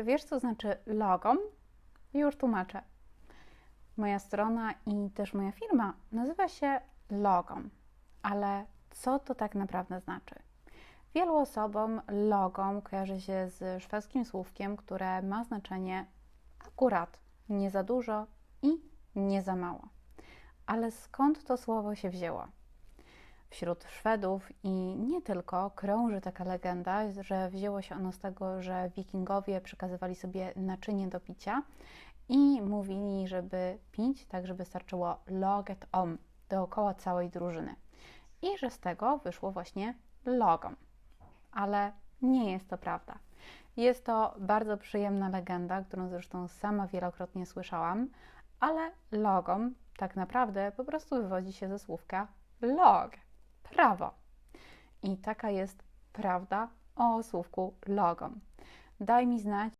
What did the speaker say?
Czy wiesz, co znaczy logom? Już tłumaczę. Moja strona i też moja firma nazywa się Logom, ale co to tak naprawdę znaczy? Wielu osobom logom kojarzy się z szwedzkim słówkiem, które ma znaczenie akurat, nie za dużo i nie za mało. Ale skąd to słowo się wzięło? Wśród Szwedów i nie tylko krąży taka legenda, że wzięło się ono z tego, że wikingowie przekazywali sobie naczynie do picia i mówili, żeby pić, tak żeby starczyło loget om dookoła całej drużyny. I że z tego wyszło właśnie logom. Ale nie jest to prawda. Jest to bardzo przyjemna legenda, którą zresztą sama wielokrotnie słyszałam, ale logom tak naprawdę po prostu wywodzi się ze słówka log prawo. I taka jest prawda o słówku logom. Daj mi znać,